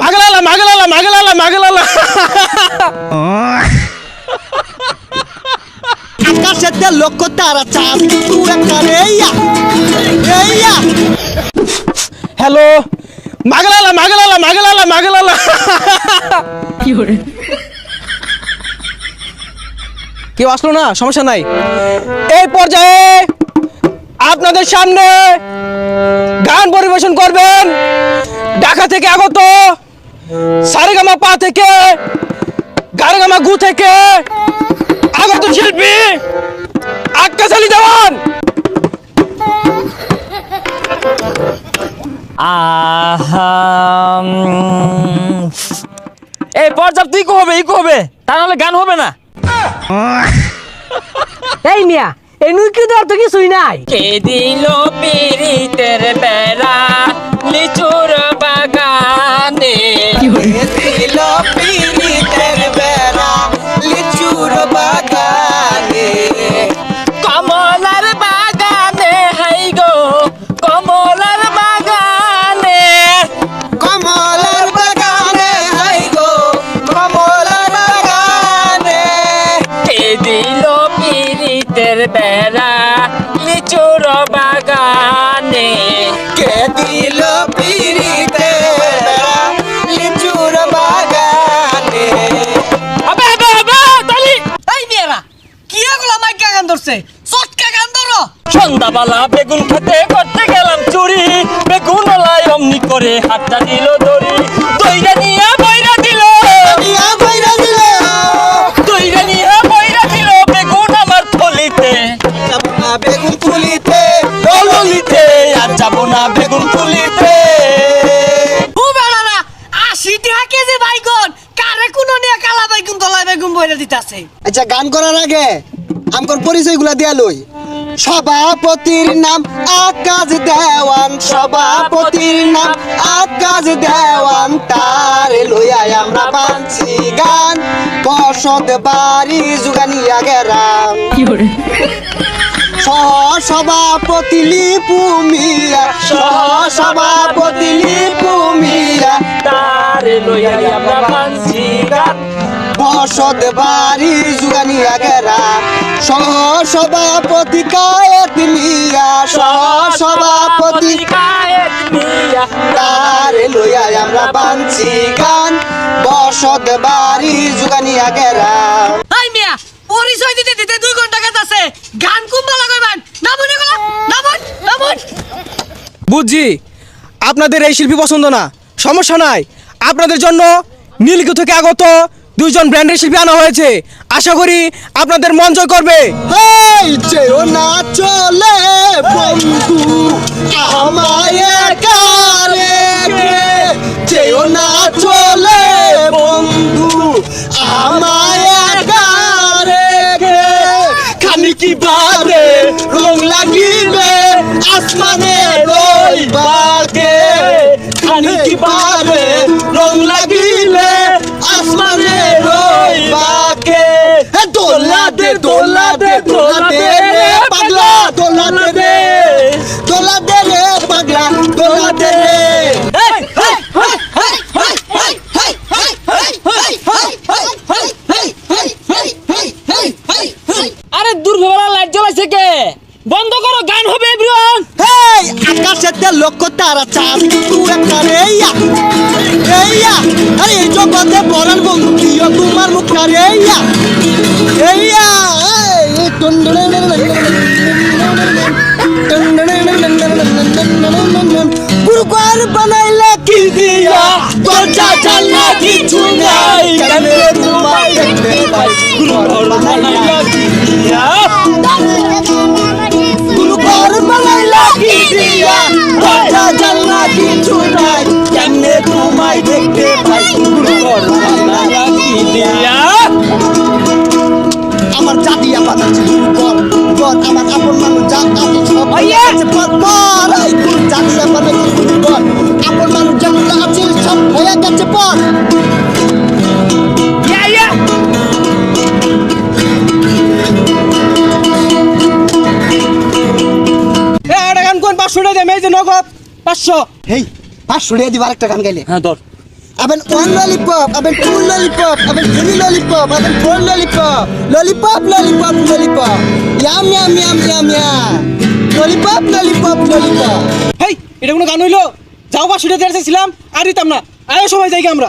মাগলালা মাগলালা মাগলালা মাগলালা। আকাশের দিয়ে লক্ষ তারা চাঁদ তুই একটা রে ইয়া ইয়া হ্যালো মাগলালা মাগলালা মাগলালা মাগলালা। কেউ আসলো না? সমস্যা নাই। এই পর্যায়ে আপনাদের সামনে গান পরিবেশন করবেন। ঢাকা থেকে আগত সারেগামা পা থেকে গারেগামা গু থেকে আগত শিল্পী আক্কাস আলী দেওয়ান। এই পর্যাপ্ত ইকো হবে ইকো হবে তা নাহলে গান হবে না। এই মিয়া এই নুকি দেওয়ার তো কিছুই নাই। কে দিল পিরিতের বেড়া লিচুর বাগানে? দিল পিরিতের বেড়া লিচুর বাগানে। কমলার বাগানে হাই গো কমলার বাগানে। কমলার বাগানে হাই গো কমলার বাগানে। দিল পিরিতের বেড়া সন্ধ্যাবেলা বেগুন খেতে করতে গেলাম চুরি। বেগুন ওলাই অমনি করে হাতটা দিল দড়ি। দইরা নিয়ে বইরা দিল। বাইরা দিল দইরা নিয়ে বইরা দিল বেগুন আমার থলিতে। বেগুন তুলিতে দললিতে আর যাব না বেগুন তুলিতে ও বেড়ারা আশি টাকা কেজি বাইগুন। কারে কোনো নিয়ে কালা বাইগুন তলা বেগুন বইরা দিতাছে? আচ্ছা গান করার আগে আমগর পরিচয়গুলা দিয়া লই। সভাপতির নাম আকাশ দেওয়ান সভাপতির নাম আকাশ দেওয়ান। তার লইয়াই আমরা বানছি গান বসত বাড়ি জুগানিয়া গেরাম। সহ সভাপতি লিপু মিয়া সহ সভাপতি লিপু মিয়া তার লইয়া আমরা বানছি গান। বসত বাড়ি জুগানিয়া সভাপতি কায়েত মিয়া সভাপতি কায়েত মিয়া তার লইয়া আমরা বানছি গান। বসত বাড়ি জুগানিয়া গেরা মিয়া পরিচয় দিতে দিতে দুই ঘণ্টা গেছে গান কুম্বা লাগাইবেন? এগুলো। নামুন নামুন। বুঝছি আপনাদের এই শিল্পী পছন্দ না। সমস্যা নাই। আপনাদের জন্য নীলগি থেকে আগত দুইজন ব্র্যান্ডের শিল্পী আনা হয়েছে। আশা করি আপনাদের মন জয় করবে। না চলে বন্ধু না চলে বাদে রং লাগিবে আসমানে রইবাকে খানিকি বাদে রং দোলা দে দোলা দে রে পাগলা দোলা দে রে দোলা দে রে পাগলা দোলা দে রে আরে দুর্ভাবেলা লাইট জ্বলাইছে কে বন্ধ করো গান হবে এভরিওয়ান হেই আকাশেতে লোক তারা চাঁদ তু একটা রে ইয়া এইয়া আরে এই জগতে পরাণ বন্ধু প্রিয় তোমার মুখ রে ইয়া এইয়া गुरुद्वार बनैला की दिया गोचा चलना की छुनाई चले रुमाई चले भाई गुरुद्वार बनैला की दिया। गुरुद्वार बनैला की दिया गोचा चलना की छुनाई चले रुमाई देखते আছে পরপর। এই কোন জাতি আমার নাকি দুর্বল আপন মানুষ যেমন আছে সব হয়ে গেছে পর। পাঁচশো টাকা দেবে এই যে নগদ। পাঁচশো। হেই পাঁচশো টাকা দিবার একটা গান গাইলে। হ্যাঁ ধর। আবেন ওয়ান ললিপপ আবেন টু ললিপপ আবেন three lollipop আবেন four lollipop lollipop lollipop lollipop yum yum yum yum yum. Lollipop, lollipop lollipop. Hey এটা কোনো গান হইল? যাও বা সেটা দেখছিলাম আর দিতাম না। আয়ো সবাই যাই আমরা।